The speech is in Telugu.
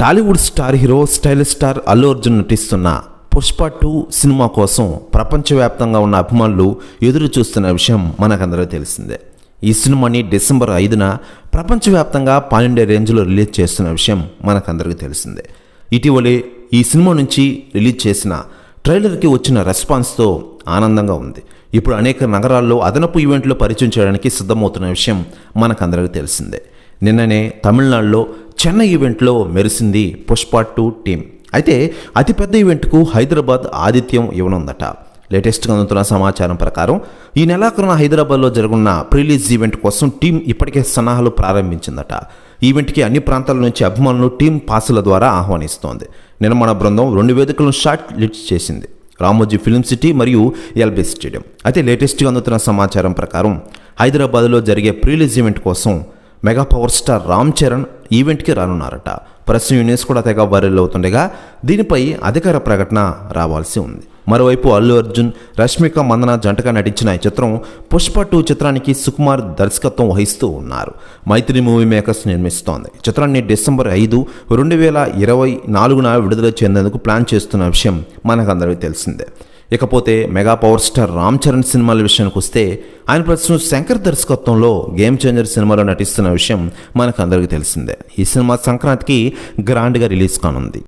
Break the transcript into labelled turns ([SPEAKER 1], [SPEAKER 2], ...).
[SPEAKER 1] Tollywood star hero stylish star Allu Arjun నటిస్తున్న పుష్ప టూ సినిమా కోసం ప్రపంచవ్యాప్తంగా ఉన్న అభిమానులు ఎదురు చూస్తున్న విషయం మనకందరూ తెలిసిందే. ఈ సినిమాని డిసెంబర్ ఐదున ప్రపంచవ్యాప్తంగా పాలిండే రేంజ్లో రిలీజ్ చేస్తున్న విషయం మనకందరికీ తెలిసిందే. ఇటీవలే ఈ సినిమా నుంచి రిలీజ్ చేసిన ట్రైలర్కి వచ్చిన రెస్పాన్స్తో ఆనందంగా ఉంది. ఇప్పుడు అనేక నగరాల్లో అదనపు ఈవెంట్లు పరిచయం చేయడానికి సిద్ధమవుతున్న విషయం మనకందరికీ తెలిసిందే. నిన్ననే తమిళనాడులో చెన్నై ఈవెంట్లో మెరిసింది పుష్ప టూ టీం అయితే అతిపెద్ద ఈవెంట్కు హైదరాబాద్ ఆతిథ్యం ఇవ్వనుందట. లేటెస్ట్గా అందుతున్న సమాచారం ప్రకారం ఈ నెలాఖరున హైదరాబాద్లో జరగనున్న ప్రిలీజ్ ఈవెంట్ కోసం టీం ఇప్పటికే సన్నాహాలు ప్రారంభించిందట. ఈవెంట్కి అన్ని ప్రాంతాల నుంచి అభిమానులు టీం పాసుల ద్వారా ఆహ్వానిస్తోంది. నిర్మాణ బృందం రెండు వేదికలను షార్ట్ లిస్ట్ చేసింది. రామోజీ ఫిల్మ్ సిటీ మరియు ఎల్బీ స్టేడియం. అయితే లేటెస్ట్గా అందుతున్న సమాచారం ప్రకారం హైదరాబాద్లో జరిగే ప్రీలీజ్ ఈవెంట్ కోసం mega power star Ram Charan ఈవెంట్కి రానున్నారట. ప్రెస్ యూనియన్స్ కూడా తెగ వైరల్ అవుతుండగా దీనిపై అధికార ప్రకటన రావాల్సి ఉంది. మరోవైపు అల్లు అర్జున్ రష్మిక మందన జంటగా నటించిన ఈ చిత్రం పుష్ప టూ చిత్రానికి సుకుమార్ దర్శకత్వం వహిస్తూ ఉన్నారు. మైత్రి మూవీ మేకర్స్ నిర్మిస్తోంది. చిత్రాన్ని డిసెంబర్ ఐదు రెండు వేల ఇరవై నాలుగున విడుదల చేసేందుకు ప్లాన్ చేస్తున్న విషయం మనకందరికీ తెలిసిందే. ఇకపోతే mega power star Ram Charan సినిమాల విషయానికి వస్తే ఆయన ప్రస్తుతం శంకర్ దర్శకత్వంలో గేమ్ చేంజర్ సినిమాలో నటిస్తున్న విషయం మనకు అందరికీ తెలిసిందే. ఈ సినిమా సంక్రాంతికి గ్రాండ్గా రిలీజ్ కానుంది.